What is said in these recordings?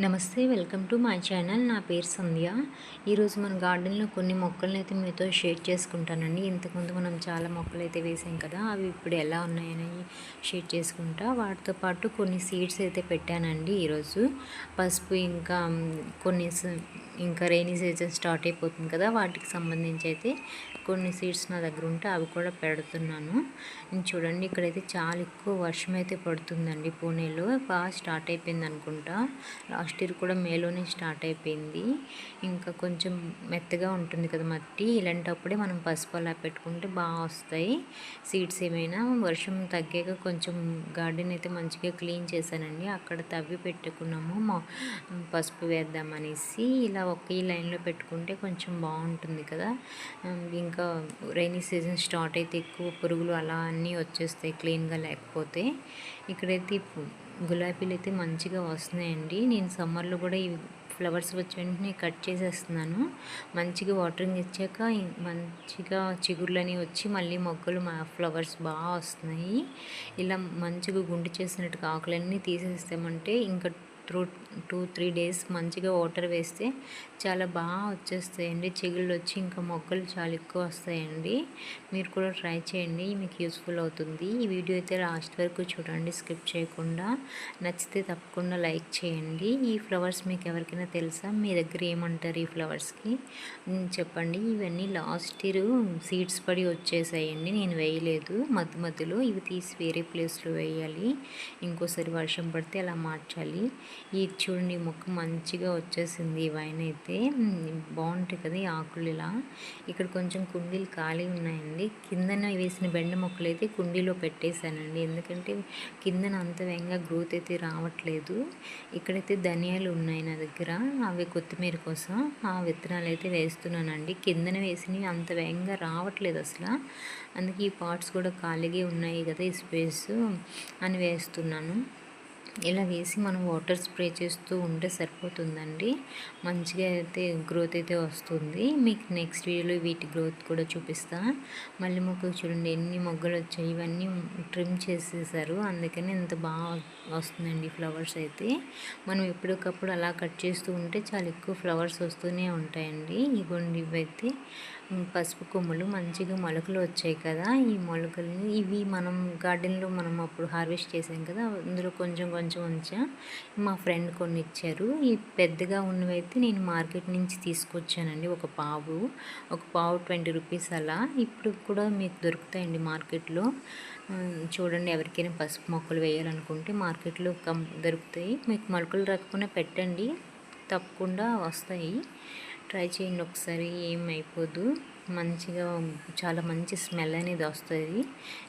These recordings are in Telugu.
నమస్తే వెల్కమ్ టు మై ఛానల్. నా పేరు సంధ్య. ఈరోజు మన గార్డెన్లో కొన్ని మొక్కలను అయితే మీతో షేర్ చేసుకుంటానండి. ఇంతకుముందు మనం చాలా మొక్కలు అయితే వేసాం కదా అవి ఇప్పుడు ఎలా ఉన్నాయని షేర్ చేసుకుంటా. వాటితో పాటు కొన్ని సీడ్స్ అయితే పెట్టానండి ఈరోజు పసుపు ఇంకా కొన్ని స- ఇంకా రైనీ సీజన్ స్టార్ట్ అయిపోతుంది కదా వాటికి సంబంధించి అయితే కొన్ని సీడ్స్ నా దగ్గర ఉంటే అవి కూడా పెడుతున్నాను. చూడండి ఇక్కడైతే చాలా ఎక్కువ వర్షం అయితే పడుతుందండి పూణేలో. బాగా స్టార్ట్ అయిపోయింది అనుకుంటా. లాస్ట్ ఇయర్ కూడా మేలోనే స్టార్ట్ అయిపోయింది. ఇంకా కొంచెం మెత్తగా ఉంటుంది కదా మట్టి. ఇలాంటప్పుడే మనం పసుపు అలా పెట్టుకుంటే బాగా వస్తాయి. సీడ్స్ ఏమైనా వర్షం తగ్గాక కొంచెం గార్డెన్ అయితే మంచిగా క్లీన్ చేశానండి. అక్కడ తవ్వి పెట్టుకున్నాము. మా పసుపు వేద్దామనేసి ఇలా ఒకే లైన్లో పెట్టుకుంటే కొంచెం బాగుంటుంది కదా. ఇంకా రైనీ సీజన్ స్టార్ట్ అయితే ఎక్కువ పురుగులు అలా అన్నీ వచ్చేస్తాయి క్లీన్గా లేకపోతే. ఇక్కడైతే గులాబీలు అయితే మంచిగా వస్తున్నాయండి. నేను సమ్మర్లో కూడా ఈ ఫ్లవర్స్ వచ్చి వెంటనే కట్ చేసేస్తున్నాను. మంచిగా వాటరింగ్ ఇచ్చాక మంచిగా మంచిగా చిగుర్లని వచ్చి మళ్ళీ మొగ్గలు మా ఫ్లవర్స్ బాగా వస్తున్నాయి. ఇలా మంచిగా గుండు చేసినట్టుగా ఆకులన్నీ తీసేస్తామంటే ఇంకా త్రూ టూ త్రీ డేస్ మంచిగా వాటర్ వేస్తే చాలా బాగా వచ్చేస్తాయండి. చిగుళ్ళు వచ్చి ఇంకా మొక్కలు చాలా ఎక్కువ వస్తాయండి. మీరు కూడా ట్రై చేయండి మీకు యూస్ఫుల్ అవుతుంది. ఈ వీడియో అయితే లాస్ట్ వరకు చూడండి స్కిప్ చేయకుండా. నచ్చితే తప్పకుండా లైక్ చేయండి. ఈ ఫ్లవర్స్ మీకు ఎవరికైనా తెలుసా? మీ దగ్గర ఏమంటారు ఈ ఫ్లవర్స్కి? చెప్పండి. ఇవన్నీ లాస్ట్ ఇయర్ సీడ్స్ పడి వచ్చేసాయండి నేను వేయలేదు. మధ్య మధ్యలో ఇవి తీసి వేరే ప్లేస్లో వేయాలి. ఇంకోసారి వర్షం పడితే అలా మార్చాలి. ఈ చూడండి ఈ మొక్క మంచిగా వచ్చేసింది ఈ వైన్ అయితే. బాగుంటాయి కదా ఈ ఆకులు ఇలా. ఇక్కడ కొంచెం కుండీలు ఖాళీ ఉన్నాయండి. కిందన వేసిన బెండ మొక్కలు అయితే కుండీలో పెట్టేశానండి. ఎందుకంటే కిందన అంత వేగంగా గ్రోత్ అయితే రావట్లేదు. ఇక్కడైతే ధనియాలు ఉన్నాయి నా దగ్గర. అవి కొత్తిమీర కోసం ఆ విత్తనాలు అయితే వేస్తున్నానండి. కిందన వేసినవి అంత వేగంగా రావట్లేదు అసలు. అందుకే ఈ పార్ట్స్ కూడా ఖాళీగా ఉన్నాయి కదా ఈ స్పేస్ అని వేస్తున్నాను. ఇలా వేసి మనం వాటర్ స్ప్రే చేస్తూ ఉంటే సరిపోతుందండి. మంచిగా అయితే గ్రోత్ అయితే వస్తుంది. మీకు నెక్స్ట్ వీడియోలో వీటి గ్రోత్ కూడా చూపిస్తా. మళ్ళీ మొక్కలు చూడండి ఎన్ని మొగ్గలు వచ్చాయి ఇవన్నీ ట్రిమ్ చేసేసారు. అందుకని ఇంత బాగా వస్తుందండి ఫ్లవర్స్ అయితే. మనం ఎప్పటికప్పుడు అలా కట్ చేస్తూ ఉంటే చాలా ఎక్కువ ఫ్లవర్స్ వస్తూనే ఉంటాయండి. ఇగోండి ఇవైతే. పసుపు కొమ్ములు మంచిగా మొలకలు వచ్చాయి కదా. ఈ మొలకల్ని ఇవి మనం గార్డెన్లో మనం అప్పుడు హార్వెస్ట్ చేసాం కదా అందులో కొంచెం కొంచెం ఉంచా. మా ఫ్రెండ్ కొన్ని ఇచ్చారు ఈ పెద్దగా ఉన్నవైతే నేను మార్కెట్ నుంచి తీసుకొచ్చానండి ఒక పావు ఒక పావు ట్వంటీ రూపీస్ అలా. ఇప్పుడు కూడా మీకు దొరుకుతాయండి మార్కెట్లో. చూడండి ఎవరికైనా పసుపు మొక్కలు వేయాలనుకుంటే మార్కెట్లో కం దొరుకుతాయి. మీకు మొలకలు రాకపోయినా పెట్టండి తప్పకుండా వస్తాయి. ట్రై చేయండి ఒకసారి ఏం అయిపోదు. మంచిగా చాలా మంచి స్మెల్ అనేది వస్తుంది.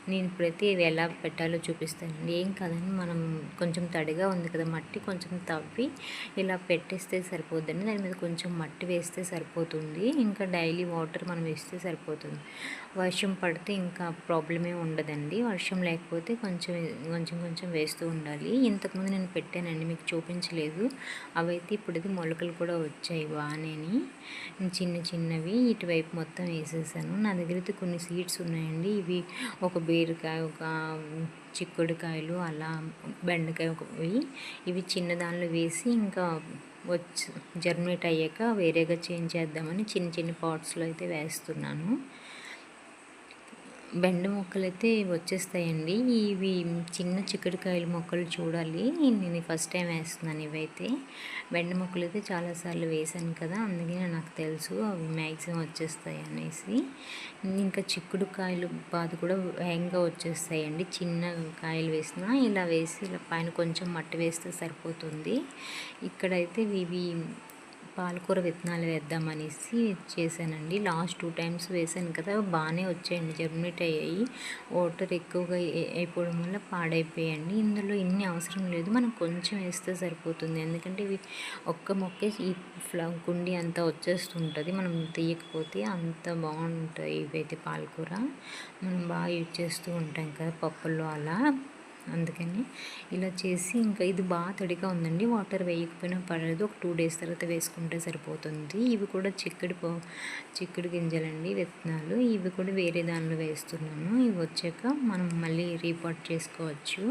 నేను ఇప్పుడైతే ఇవి ఎలా పెట్టాలో చూపిస్తానండి. ఏం కాదండి మనం కొంచెం తడిగా ఉంది కదా మట్టి కొంచెం తవ్వి ఇలా పెట్టేస్తే సరిపోద్దండి. దాని మీద కొంచెం మట్టి వేస్తే సరిపోతుంది. ఇంకా డైలీ వాటర్ మనం వేస్తే సరిపోతుంది. వర్షం పడితే ఇంకా ప్రాబ్లమే ఉండదండి. వర్షం లేకపోతే కొంచెం కొంచెం కొంచెం వేస్తూ ఉండాలి. ఇంతకుముందు నేను పెట్టానండి మీకు చూపించలేదు. అవైతే ఇప్పుడు మొలకలు కూడా వచ్చాయి బాగానేని. చిన్న చిన్నవి ఇటువైపు మొత్తం వేసేసాను. నా దగ్గర అయితే కొన్ని సీడ్స్ ఉన్నాయండి. ఇవి ఒక బీరకాయ ఒక చిక్కుడుకాయలు అలా బెండకాయ ఒకవి ఇవి. చిన్న దానిలో వేసి ఇంకా వచ్చి జర్మినేట్ అయ్యాక వేరేగా చేంజ్ చేద్దామని చిన్న చిన్న పాట్స్లో అయితే వేస్తున్నాను. బెండ మొక్కలు అయితే వచ్చేస్తాయండి. ఇవి చిన్న చిక్కుడుకాయల మొక్కలు చూడాలి. నేను ఫస్ట్ టైం వేస్తున్నాను ఇవైతే. బెండ మొక్కలు అయితే చాలాసార్లు వేసాను కదా అందుకనే నాకు తెలుసు అవి మ్యాక్సిమం వచ్చేస్తాయి అనేసి. ఇంకా చిక్కుడుకాయలు బాధ కూడా వేగంగా వచ్చేస్తాయండి. చిన్న కాయలు వేసినా ఇలా వేసి ఇలా పైన కొంచెం మట్టి వేస్తే సరిపోతుంది. ఇక్కడైతే ఇవి పాలకూర విత్తనాలు వేద్దామనేసి చేశానండి. లాస్ట్ టూ టైమ్స్ వేసాను కదా బాగానే వచ్చాయండి జర్మినేట్ అయ్యాయి. వాటర్ ఎక్కువగా అయిపోవడం వల్ల పాడైపోయాయండి. ఇందులో ఇన్ని అవసరం లేదు మనం కొంచెం వేస్తే సరిపోతుంది. ఎందుకంటే ఇవి ఒక్క మొక్కే ఈ ఫ్లవ్ గుండి అంతా వచ్చేస్తుంటుంది మనం తీయకపోతే అంత బాగుంటాయి ఇవైతే పాలకూర. మనం బాగా యూజ్ చేస్తూ ఉంటాం కదా పప్పుల్లో అలా. అందుకని ఇలా చేసి ఇంకా ఇది బాగా తడిగా ఉందండి. వాటర్ వేయకపోయినా పర్లేదు. ఒక టూ డేస్ తర్వాత వేసుకుంటే సరిపోతుంది. ఇవి కూడా చిక్కడి పో చిక్కుడు గింజలండి విత్తనాలు. ఇవి కూడా వేరే దానిలో వేస్తున్నాను. ఇవి వచ్చాక మనం మళ్ళీ రీపాట్ చేసుకోవచ్చు.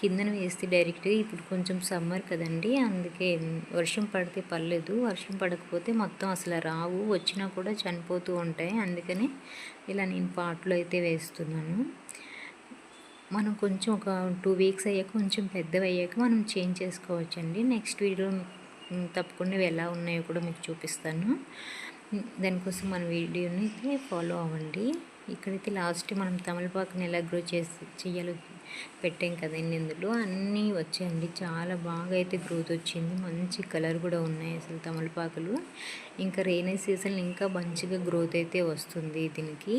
కిందన వేస్తే డైరెక్ట్గా ఇప్పుడు కొంచెం సమ్మర్ కదండి. అందుకే వర్షం పడితే పర్లేదు. వర్షం పడకపోతే మొత్తం అసలు రావు. వచ్చినా కూడా చనిపోతూ ఉంటాయి. అందుకని ఇలా నేను పాటలో అయితే వేస్తున్నాను. మనం కొంచెం ఒక టూ వీక్స్ అయ్యాక కొంచెం పెద్దవి అయ్యాక మనం చేంజ్ చేసుకోవచ్చండి. నెక్స్ట్ వీడియో తప్పకుండా ఎలా ఉన్నాయో కూడా మీకు చూపిస్తాను. దానికోసం మన వీడియోని అయితే ఫాలో అవ్వండి. ఇక్కడైతే లాస్ట్ మనం తమలపాకుని ఎలా గ్రో చేసి చేయాలో పెట్టాం కదండి ఇందులో. అన్నీ వచ్చాయండి. చాలా బాగా అయితే గ్రోత్ వచ్చింది. మంచి కలర్ కూడా ఉన్నాయి అసలు తమలపాకులు ఇంకా రైనీ సీజన్ ఇంకా మంచిగా గ్రోత్ అయితే వస్తుంది దీనికి.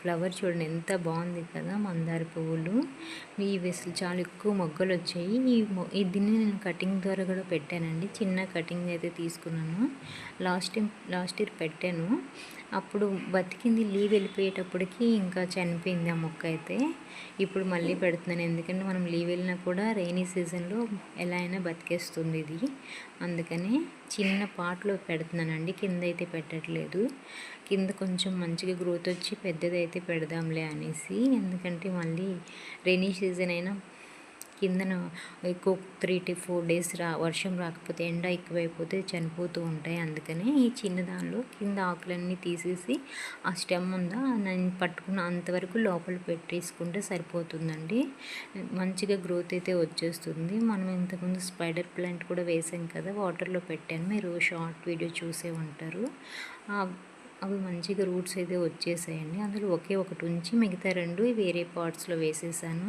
ఫ్లవర్ చూడండి ఎంత బాగుంది కదా మందార పువ్వులు. ఇవి అసలు చాలా ఎక్కువ మొగ్గలు వచ్చాయి. ఈ దీన్ని నేను కటింగ్ ద్వారా కూడా పెట్టానండి. చిన్న కటింగ్ అయితే తీసుకున్నాను. లాస్ట్ టైం లాస్ట్ ఇయర్ పెట్టాను. అప్పుడు బతికింది లీవ్ వెళ్ళిపోయేటప్పటికి ఇంకా చనిపోయింది ఆ మొక్క అయితే. ఇప్పుడు మళ్ళీ పెడుతున్నాను. ఎందుకంటే మనం లీవ్ వెళ్ళినా కూడా రైనీ సీజన్లో ఎలా అయినా బతికేస్తుంది ఇది. అందుకని చిన్న పాటలో పెడుతున్నానండి. కింద అయితే పెట్టట్లేదు. కింద కొంచెం మంచిగా గ్రోత్ వచ్చి పెద్దదైతే పెడదాంలే అనేసి. ఎందుకంటే మళ్ళీ రైనీ సీజన్ అయినా కిందన ఎక్కువ త్రీ టు ఫోర్ డేస్ రా వర్షం రాకపోతే ఎండ ఎక్కువైపోతే చనిపోతూ ఉంటాయి. అందుకని ఈ చిన్న దానిలో కింద ఆకులన్నీ తీసేసి ఆ స్టెమ్ ఉందా నేను పట్టుకున్న అంతవరకు లోపల పెట్టేసుకుంటే సరిపోతుందండి. మంచిగా గ్రోత్ అయితే వచ్చేస్తుంది. మనం ఇంతకుముందు స్పైడర్ ప్లాంట్ కూడా వేసాం కదా వాటర్లో పెట్టాను. మీరు షార్ట్ వీడియో చూసే ఉంటారు. అవి మంచిగా రూట్స్ అయితే వచ్చేసాయండి. అందులో ఒకే ఒకటి ఉంచి మిగతా రెండు వేరే పార్ట్స్లో వేసేసాను.